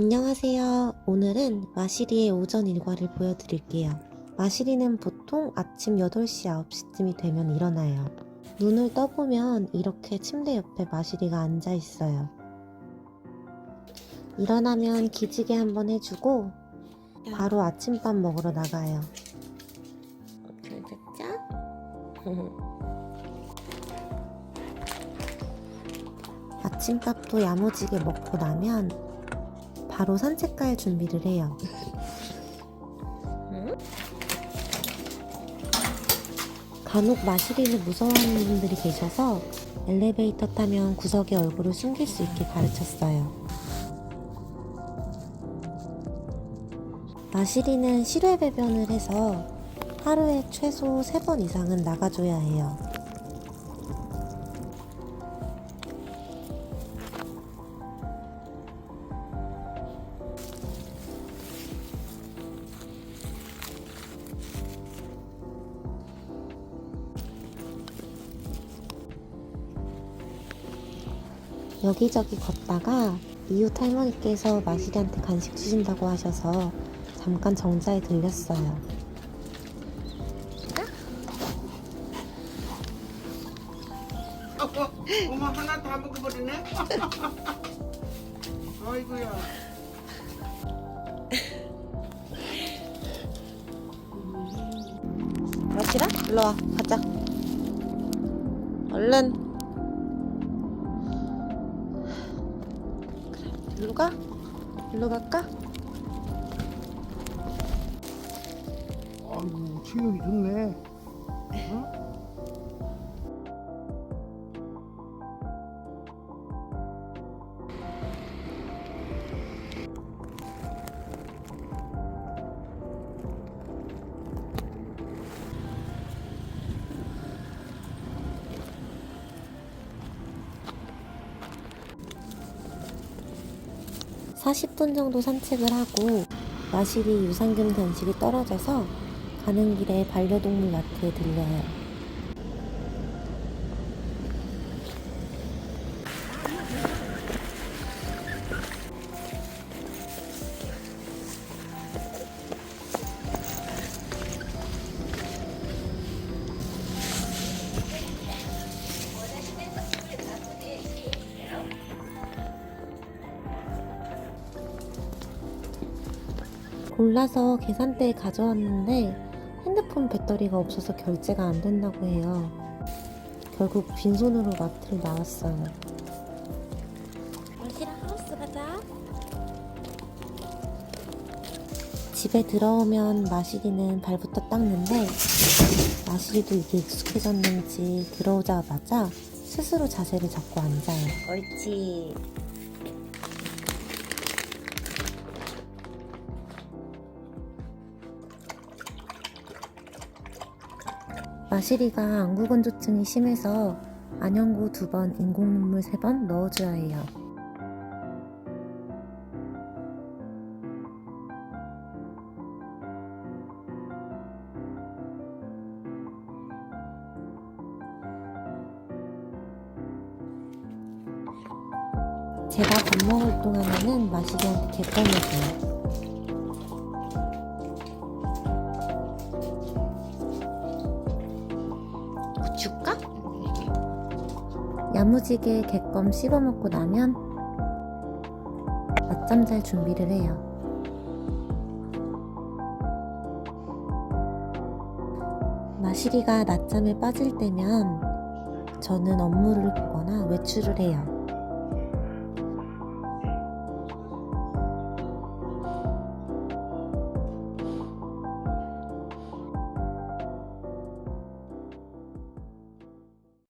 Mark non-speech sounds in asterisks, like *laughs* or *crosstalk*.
안녕하세요. 오늘은 마시리의 오전 일과를 보여드릴게요. 마시리는 보통 아침 8시, 9시쯤이 되면 일어나요. 눈을 떠보면 이렇게 침대 옆에 마시리가 앉아 있어요. 일어나면 기지개 한번 해주고 바로 아침밥 먹으러 나가요. 아침밥도 야무지게 먹고 나면 바로 산책 갈 준비를 해요. 간혹 마시리를 무서워하는 분들이 계셔서 엘리베이터 타면 구석에 얼굴을 숨길 수 있게 가르쳤어요. 마시리는 실외 배변을 해서 하루에 최소 3번 이상은 나가줘야 해요. 여기저기 걷다가 이웃 할머니께서 마시리한테 간식 주신다고 하셔서 잠깐 정자에 들렸어요. 어머 하나 다 먹어버리네. *laughs* 아이고야. 마시라? 일로 와, 가자. 얼른. 일로 가? 일로 갈까? 아이고 체력이 좋네. 어? 사십 분 정도 산책을 하고 마시리 유산균 간식이 떨어져서 가는 길에 반려동물 마트에 들려요. 골라서 계산대에 가져왔는데 핸드폰 배터리가 없어서 결제가 안 된다고 해요. 결국 빈손으로 마트를 나왔어요. 마시라 하우스 가자. 집에 들어오면 마시리는 발부터 닦는데 마시리도 이게 익숙해졌는지 들어오자마자 스스로 자세를 잡고 앉아요. 옳지. 마시리가 안구건조증이 심해서 안연고 두 번, 인공눈물 세 번 넣어줘야 해요. 제가 밥 먹을 동안에는 마시리한테 개껌해줘요. 줄까? 야무지게 개껌 씹어 먹고 나면 낮잠 잘 준비를 해요. 마시리가 낮잠에 빠질 때면 저는 업무를 보거나 외출을 해요.